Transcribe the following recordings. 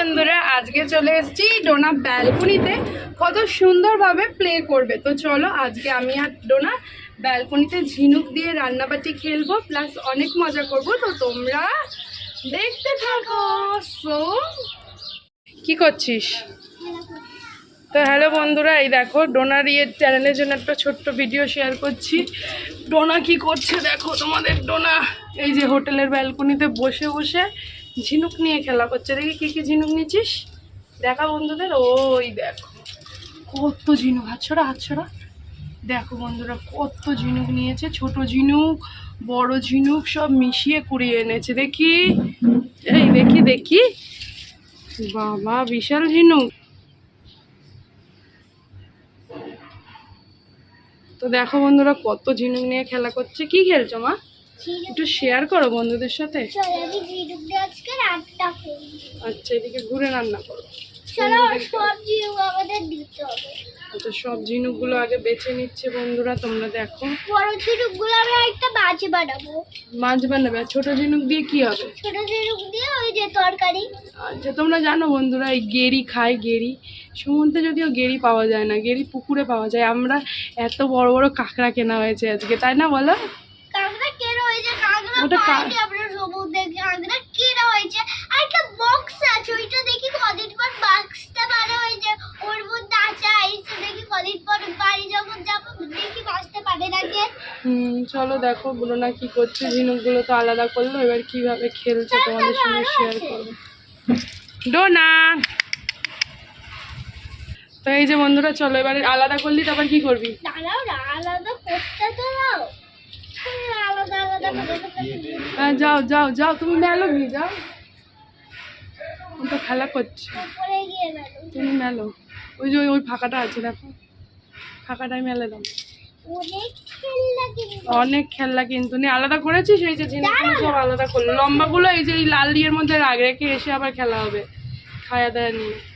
বন্ধুরা, আজকে চলে এসেছি ডোনা ব্যালকনিতে। কত সুন্দরভাবে প্লে করবে। তো চলো, আজকে আমি আর ডোনা ব্যালকনিতে ঝিনুক দিয়ে রান্নাবাটি খেলব প্লাস অনেক মজা করব। তো তোমরা দেখতে থাকো। সো কি করছিস? তো হ্যালো বন্ধুরা, এই দেখো, ডোনার ইয়ে চ্যানেলের জন্য একটা ছোট্ট ভিডিও শেয়ার করছি। ডোনা কি করছে দেখো তোমাদের, ডোনা। এই যে হোটেলের ব্যালকনিতে বসে বসে ঝিনুক নিয়ে খেলা করছে। দেখি কী কী ঝিনুক নিচ্ছিস? দেখা বন্ধুদের, ওই দেখো। কত ঝিনুক হাতছড়া হাতছড়া দেখো বন্ধুরা, কত ঝিনুক নিয়েছে, ছোট ঝিনুক, বড় ঝিনুক, সব মিশিয়ে কুড়িয়ে এনেছে। দেখি, এই দেখি দেখি। বাবা, বিশাল ঝিনুক। তো দেখো বন্ধুরা, কত ঝিনুক নিয়ে খেলা করছে। কি খেলছো মা? একটু শেয়ার করো বন্ধুদের সাথে। আচ্ছা এদিকে ঘুরে রান্না করো। আচ্ছা সব ঝিনুকগুলো আগে বেছে নিচ্ছে বন্ধুরা তোমরা দেখো। বড় ঝিনুকগুলো আমি একটা মাছ বানাবো। মাছ বানাবে আর ছোট ঝিনুক দিয়ে কি হবে? ছোট ঝিনুক দিয়ে ওই যে তরকারি। আচ্ছা তোমরা জানো বন্ধুরা এই গেরি খায় গেরি। সমুদ্রে যদিও গেরি পাওয়া যায় না গেরি পুকুরে পাওয়া যায়। আমরা এত বড় বড় কাঁকড়া কেনা হয়েছে আজকে তাই না বলো? ওটা কা- পাইনি আমরা সমুদ্রে কাঁকড়া কেনা হয়েছে? আর একটা বক্স আছে ওইটা দেখি কদিন পর বাক্সটা বানা হয়েছে। ওর মধ্যে আছে আইসে দেখি কদিন পর বাড়ি যখন যাব দেখি বাঁচতে পারে নাকি? হুম চলো দেখো বলো না কি করছে ঝিনুকগুলো তো আলাদা করল এবার কীভাবে খেলছে তোমাদের সঙ্গে শেয়ার করব। ডোনা! তো এই যে বন্ধুরা চলো এবার আলাদা করলি তারপর কি করবি? দাঁড়াও না আলাদা করতে তো দাও। আলাদা করে হ্যাঁ যাও যাও যাও তুমি মেলো গিয়ে যাও। ও তো খেলা করছে। তুমি মেলো। ওই যে ওই- ফাঁকাটা আছে দেখো। ফাঁকাটাই মেলে দাও। অনেক খেলনা কিন্তু। অনেক খেলনা কিন্তু নি আলাদা করেছিস? এই যে ঝিনুকগুলো সব আলাদা করল। লম্বাগুলো এই যে এই লাল ইয়ের মধ্যে রাগ রেখে এসে আবার খেলা হবে। খায়া দায়া নিয়ে।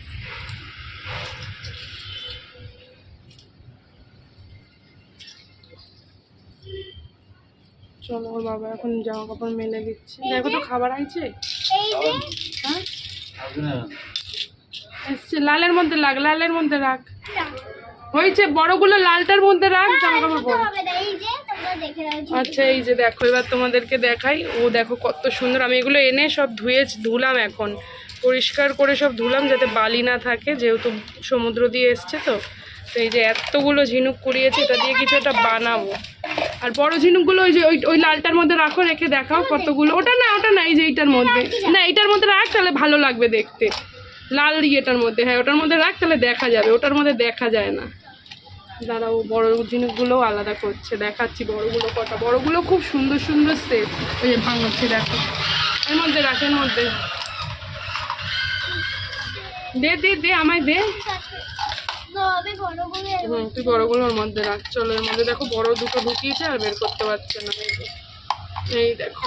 চলো ওর বাবা এখন জামা কাপড় মেলে দিচ্ছে। দেখো তো খাবার আইছে যে হ্যাঁ? এসছে লালের মধ্যে রাখ লালের মধ্যে রাখ। হয়েছে বড়গুলো লালটার মধ্যে রাখ জামা কাপড় আচ্ছা এই যে দেখো এবার তোমাদেরকে দেখাই। ও দেখো কত সুন্দর আমি এগুলো এনে সব ধুয়ে ধুলাম এখন। পরিষ্কার করে সব ধুলাম যাতে বালি না থাকে যেহেতু সমুদ্র দিয়ে এসছে তো। তো এই যে এতগুলো ঝিনুক কুড়িয়েছে এটা দিয়ে কিছু একটা বানাবো। আর বড় ঝিনুকগুলো ওই যে ওই ওই লালটার মধ্যে রাখো রেখে দেখাও কতগুলো। ওটা না ওটা না এই যে এইটার মধ্যে। না। এইটার মধ্যে রাখ তাহলে ভালো লাগবে দেখতে। লাল ইয়েটার মধ্যে হ্যাঁ ওটার মধ্যে রাখ তাহলে দেখা যাবে। ওটার মধ্যে দেখা যায় না। দাঁড়াও বড় জিনিসগুলোও আলাদা করছে। দেখাচ্ছি বড়গুলো কটা। বড়গুলো খুব সুন্দর সুন্দর সেট ওই যে ভাঙছে দেখো। এর মধ্যে রাখের মধ্যে। দে দে দে আমায় দে। হুম তুই বড়গুলোর মধ্যে রাখ চলো এর মধ্যে দেখো বড় দুটো ঢুকিয়েছে আর বের করতে পারছে না। এই দেখো।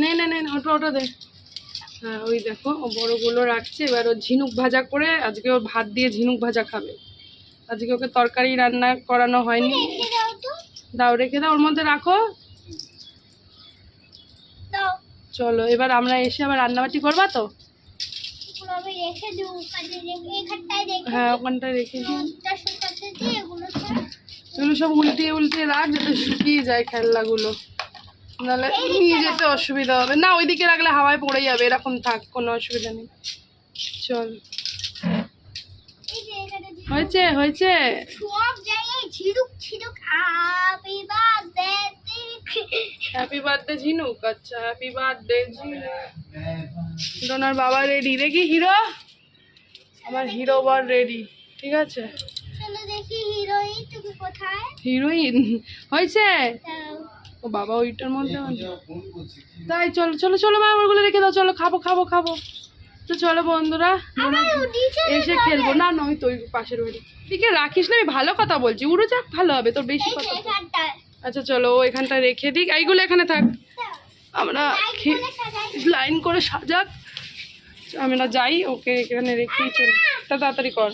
নে নে নে ওটা ওটা দে। হ্যাঁ ওই দেখো ও বড়গুলো রাখছে এবার ও ঝিনুক ভাজা করে আজকে ও ভাত দিয়ে ঝিনুক ভাজা খাবে। আজকে ওকে তরকারি রান্না করানো হয়নি। দাও রেখে দাও ওর মধ্যে রাখো। চলো এবার আমরা এসে আবার রান্নাবাটি করবা তো? রেখে দেবো ওখানে রেখে এখানটায় রেখে হ্যাঁ ওখানটা রেখে দিই দিয়ে এগুলো সব এগুলো সব উল্টিয়ে উল্টিয়ে রাখ যাতে শুকিয়ে যায় খেলনাগুলো। নাহলে নিয়ে যেতে অসুবিধা হবে। না ওইদিকে রাখলে হাওয়ায় পড়ে যাবে এরকম থাক কোনো অসুবিধা নেই। চল। হয়েছে হয়েছে। হ্যাপি বার্থডে ঝিনুক আচ্ছা হ্যাপি বার্থডে ঝিনুক। ডোনার বাবা রেডি দেখি হিরো আমার হিরো বার রেডি ঠিক আছে? হিরোইন তুমি কোথায়? হিরোইন হয়েছে? ও বাবা ওইটার মধ্যে তাই চলো চলো চলো মা ওগুলো রেখে দাও চলো খাব খাব খাব। তো চলো বন্ধুরা এসে খেলব। না নয় তো পাশের বাড়ি। দিকে রাখিস না আমি ভালো কথা বলছি। উড়ো যাক ভালো হবে তোর বেশি কথা। আচ্ছা চলো ও এখানটা রেখে দিক। এইগুলো এখানে থাক। আমরা লাইন করে সাজাক আমরা যাই ওকে এখানে রেখেই চল তা তাড়াতাড়ি কর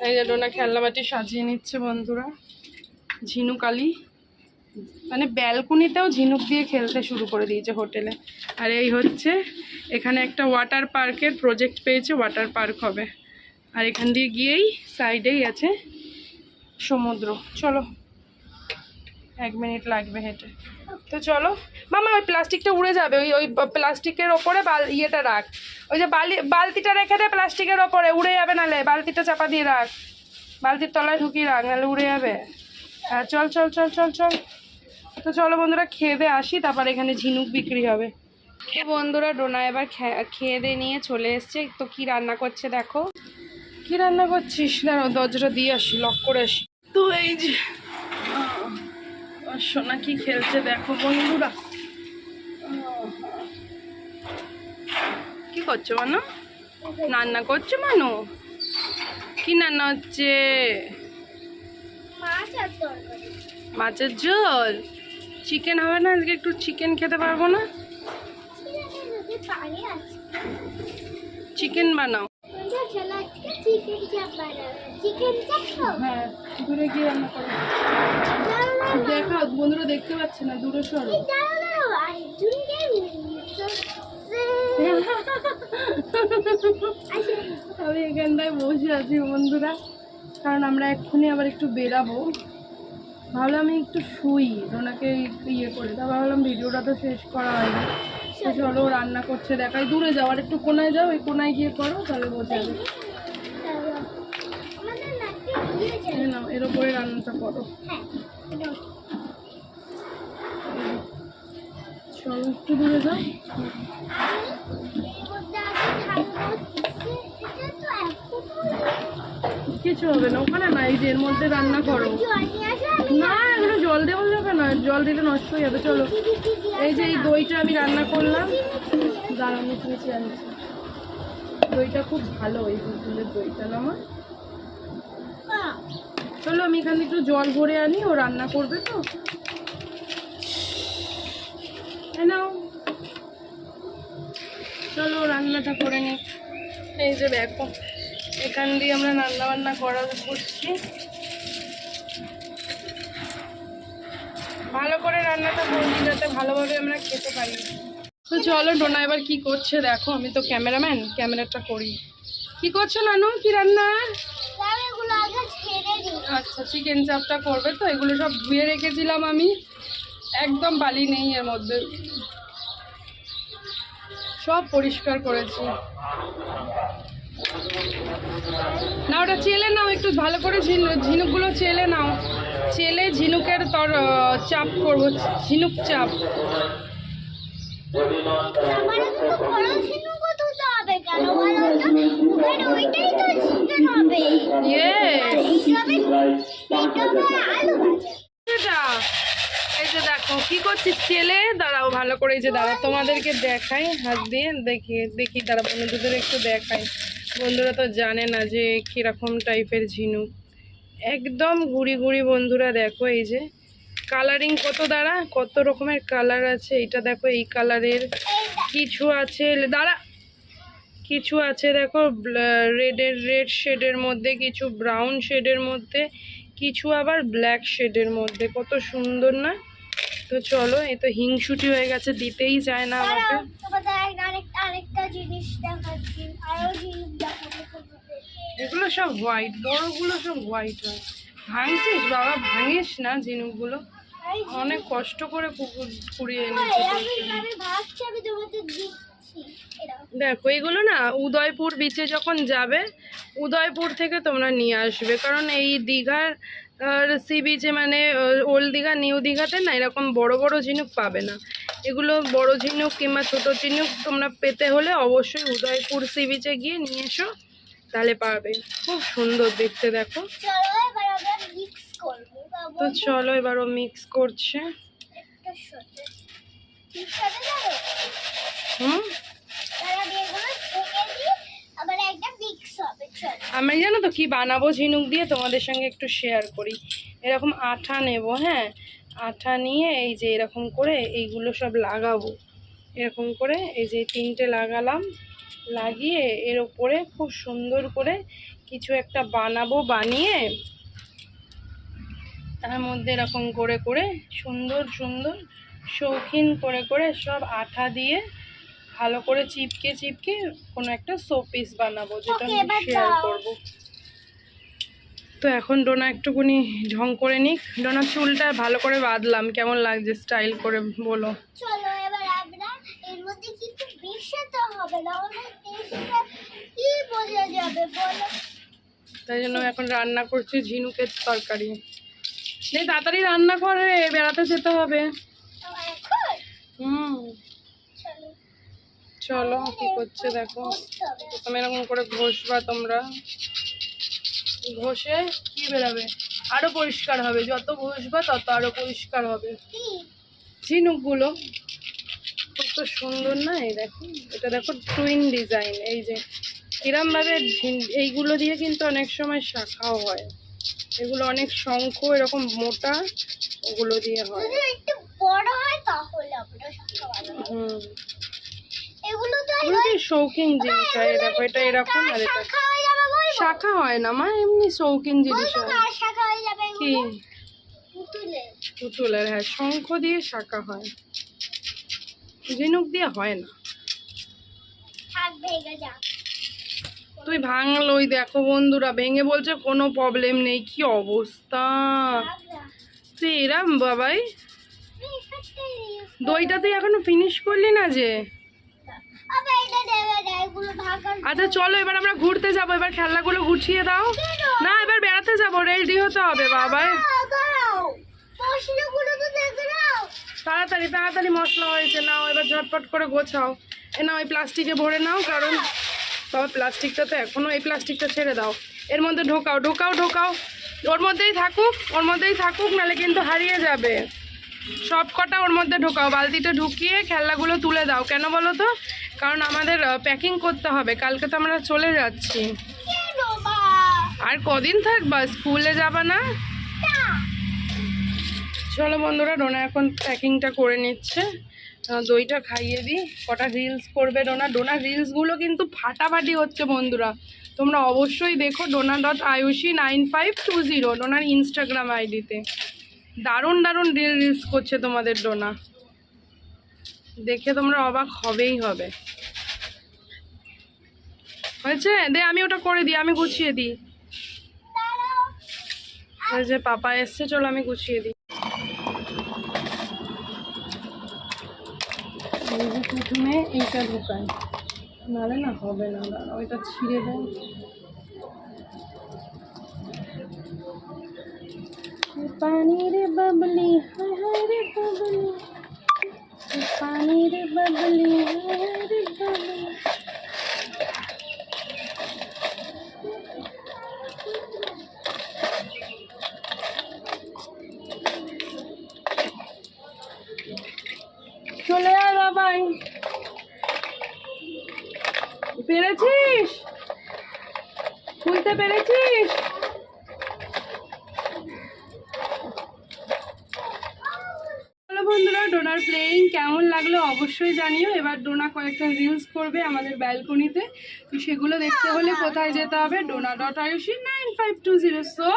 এই যে ডোনা খেলনাবাটি সাজিয়ে নিচ্ছে বন্ধুরা ঝিনুক আলি মানে ব্যালকনিতেও ঝিনুক দিয়ে খেলতে শুরু করে দিয়েছে হোটেলে আর এই হচ্ছে এখানে একটা ওয়াটার পার্কের প্রজেক্ট পেয়েছে ওয়াটার পার্ক হবে আর এখান দিয়ে গিয়েই সাইডেই আছে সমুদ্র। চলো, এক মিনিট লাগবে হেঁটে। তো চলো, মামা, ওই প্লাস্টিকটা উড়ে যাবে, ওই ওই প্লাস্টিকের ওপরে বাল, ইয়েটা রাখ। ওই যে বালি, বালতিটা রেখে দে প্লাস্টিকের ওপরে, উড়ে যাবে নালে, বালতিটা চাপা দিয়ে রাখ। বালতির তলায় ঢুকিয়ে রাখ নাহলে উড়ে যাবে। হ্যাঁ চল চল চল চল চল। তো চলো বন্ধুরা, খেয়ে দিয়ে আসি, তারপর এখানে ঝিনুক বিক্রি হবে। বন্ধুরা, ডোনা এবার খেয়ে দিয়ে নিয়ে চলে এসছে। তো কি রান্না করছে দেখো। কি রান্না করছিস? দাঁড়াও দরজাটা দিয়ে আসি লক করে আসি। তো এই যে সোনা কি খেলছে দেখো বন্ধুরা। কি করছ মানু? রান্না করছ মানু? কি রান্না হচ্ছে? মাছের ঝোল চিকেন হবে না? আজকে একটু চিকেন খেতে পারব না? চিকেন বানাও বন্ধুরা চলো আজকে চিকেন চাপ বানাবো চিকেন চাপ খাও হ্যাঁ দূরে গিয়ে রান্না করো দেখাও, বন্ধুরা দেখতে পাচ্ছে না, দূরে সরো। আমি এখানটায় বসে আছি বন্ধুরা, কারণ আমরা এক্ষুনি আবার একটু বেরাবো। ভাবলাম আমি একটু শুই, ওনাকে ইয়ে করে তা ভাবলাম ভিডিওটা তো শেষ করা হয়নি। চলো রান্না করছে, দেখাই, দূরে যাও, আর একটু কোনায় যাও, ওই কোনায় গিয়ে করো, তাহলে বোঝা যাবে আমাদের নাকি ঘুরে এই যাবে নাও এর উপরে রান্নাটা করো। হ্যাঁ চলো একটু দূরে যাও। কিছু হবে না ওখানে না এই যে এর মধ্যে রান্না করো। না এগুলো জল দেওয়া যাবে না জল দিলে নষ্ট হয়ে যাবে চলো। এই যে এই দইটা আমি রান্না করলাম। দাঁড়ানো মিশে আনছি। দইটা খুব ভালো এই দুধের দইটা না আমার। চলো আমি এখানে একটু জল ভরে আনি, ও রান্না করবে তো। চলো রান্নাটা করে নি। এই যে দেখো, এখান দিয়ে আমরা রান্না বান্না করা করছি। ভালো করে রান্নাটা করছি যাতে ভালোভাবে আমরা খেতে পারি। তো চলো ডোনা এবার কি করছে দেখো, আমি তো ক্যামেরাম্যান, ক্যামেরাটা করি। কি করছ নানু? কি রান্না তাও এগুলো আগে ছেড়ে দিই আচ্ছা চিকেন চাপটা করবে তো? এগুলো সব ধুয়ে রেখেছিলাম আমি। একদম বালি নেই এর মধ্যে। সব পরিষ্কার করেছি। না, ওটা চেলে নাও, একটু ভালো করে ঝিনুক ঝিনুকগুলো চেলে নাও। চেলে ঝিনুকের তর চাপ করব, ঝিনুক চাপ। ওইটাই এই যে দেখো কি করছিস চেলে দাঁড়াও ভালো করে এই যে দাঁড়াও তোমাদেরকে দেখাই হাত দিয়ে দেখি দেখি দাঁড়া বন্ধুদের একটু দেখাই। বন্ধুরা তো জানে না যে কীরকম টাইপের ঝিনুক। একদম ঘুরি ঘুরি বন্ধুরা দেখো এই যে। কালারিং কত দ্বারা কত রকমের কালার আছে? এটা দেখো এই কালারের কিছু আছে? দাঁড়া কিছু আছে দেখো রেডের রেড শেডের মধ্যে কিছু ব্রাউন শেডের মধ্যে কিছু আবার ব্ল্যাক শেডের মধ্যে। কত সুন্দর না? তো চলো এ তো হিংসুটি হয়ে গেছে দিতেই চায় না আমাকে। এগুলো সব হোয়াইট বড়গুলো সব হোয়াইট হয়। ভাঙছিস বাবা ভাঙিস না ঝিনুকগুলো। যে- অনেক কষ্ট করে কুকুর কুড়িয়ে এনেছে দেখো এগুলো না উদয়পুর বিচে যখন যাবে উদয়পুর থেকে তোমরা নিয়ে আসবে। কারণ এই দীঘার সি বিচে মানে ওল্ড দীঘা নিউ দীঘাতে না এরকম বড় বড় ঝিনুক পাবে না। এগুলো বড় ঝিনুক কিংবা ছোট ঝিনুক তোমরা পেতে হলে অবশ্যই উদয়পুর সি বিচে গিয়ে নিয়ে এসো তাহলে পাবে। খুব সুন্দর দেখতে দেখো। তো চলো এবারও মিক্স করছে। হুম? আমি জানো তো কি বানাবো? ঝিনুক দিয়ে তোমাদের সঙ্গে একটু শেয়ার করি। এরকম আঠা নেব হ্যাঁ? আঠা নিয়ে এই যে এরকম করে এইগুলো সব লাগাবো। এরকম করে এই যে তিনটে লাগালাম। লাগিয়ে এর ওপরে খুব সুন্দর করে কিছু একটা বানাবো বানিয়ে তার মধ্যে এরকম করে করে সুন্দর সুন্দর শৌখিন করে করে সব আঠা দিয়ে ভালো করে চিপকে চিপকে কোনো একটা শোপিস বানাবো যেটা আমি শেয়ার। করব। তো এখন ডোনা একটুকুনি ঢং করে নিক। ডোনা চুলটা ভালো করে বাঁধলাম কেমন লাগছে স্টাইল করে বলো? চলো এবার আমরা এর মধ্যে কিছু মিশাতে হবে না কি বোঝা যাবে বলো? তাই জন্য এখন রান্না করছি ঝিনুকের তরকারি। নেই তাড়াতাড়ি রান্না করে বেড়াতে যেতে হবে। হুম। চলো কি করছে দেখো। প্রথমে এরকম করে ঘষবা তোমরা। ঘষে কি বেরাবে? আরও পরিষ্কার হবে। যত ঘষবা তত আরও পরিষ্কার হবে। ঝিনুকগুলো কত সুন্দর না এই দেখো? এটা দেখো টুইন ডিজাইন এই যে কিরমভাবে এইগুলো দিয়ে কিন্তু অনেক সময় শাখাও হয়। এগুলো অনেক শঙ্খ এরকম মোটা ওগুলো দিয়ে হয়। একটু বড় হয় তাহলে হুম। শৌখিন জিনিস হয় দেখো এটা এরকম আর এটা শাখা হয়ে না মা এমনি শৌখিন জিনিস হয়। কি? পুতুলের। হ্যাঁ শঙ্খ দিয়ে শাখা হয়। ঝিনুক দিয়ে হয় না। তুই ভাঙলো ওই দেখো বন্ধুরা ভেঙে বলছে কোনো প্রবলেম নেই কি অবস্থা? তুই এরাম বাবাই দইটা তুই এখনও ফিনিশ করলি না যে? আচ্ছা চলো এবার আমরা ঘুরতে যাব। এবার খেলনাগুলো গুছিয়ে দাও। না এবার বেড়াতে যাব। রেডি হতে হবে নাও। তাড়াতাড়ি তাড়াতাড়ি মশলা হয়েছে। নাও এবার ঝটপট করে গোছাও। এ নাও এই প্লাস্টিকে ভরে নাও কারণ বাবা প্লাস্টিকটা তো এখনও এই প্লাস্টিকটা ছেড়ে দাও। এর মধ্যে ঢোকাও ঢোকাও ঢোকাও। ওর মধ্যেই থাকুক ওর মধ্যেই থাকুক নাহলে কিন্তু হারিয়ে যাবে। সব কটা ওর মধ্যে ঢোকাও। বালতিটা ঢুকিয়ে খেলনাগুলো তুলে দাও। কেন বলো তো? কারণ আমাদের প্যাকিং করতে হবে। কালকে তো আমরা চলে যাচ্ছি। আর কদিন থাকবা? স্কুলে যাবা না? চলো বন্ধুরা, ডোনা এখন প্যাকিংটা করে নিচ্ছে। দইটা খাইয়ে দিই। কটা রিলস করবে ডোনা? ডোনা রিলসগুলো কিন্তু ফাটাফাটি হচ্ছে বন্ধুরা। তোমরা অবশ্যই দেখো Dona dot Ayushi nine five two zero, donor Instagram আইডিতে দারুণ দারুণ রিল রিলস করছে তোমাদের ডোনা। দেখে তোমরা অবাক হবেই হবে। হয়েছে? দে, আমি ওটা করে দিই, আমি গুছিয়ে দিই। যে পাপা এসছে, চলো আমি গুছিয়ে দিই। প্রথমে এইটা ঢোকায় নাহলে না হবে না ওইটা ছিঁড়ে দেয় পানির বাবলি হায় রে বাবলি। হায় রে বাবলি চলে আয় বাবাই। পেরেছিস? খুলতে পেরেছিস হ্যালো বন্ধুরা ডোনার প্লেয়িং কেমন লাগল অবশ্যই জানিও। এবার ডোনা কয়েকটা রিলস করবে আমাদের ব্যালকনিতে তো। সেগুলো দেখতে হলে কোথায় যেতে হবে? Dona dot Ayushi nine five two zero so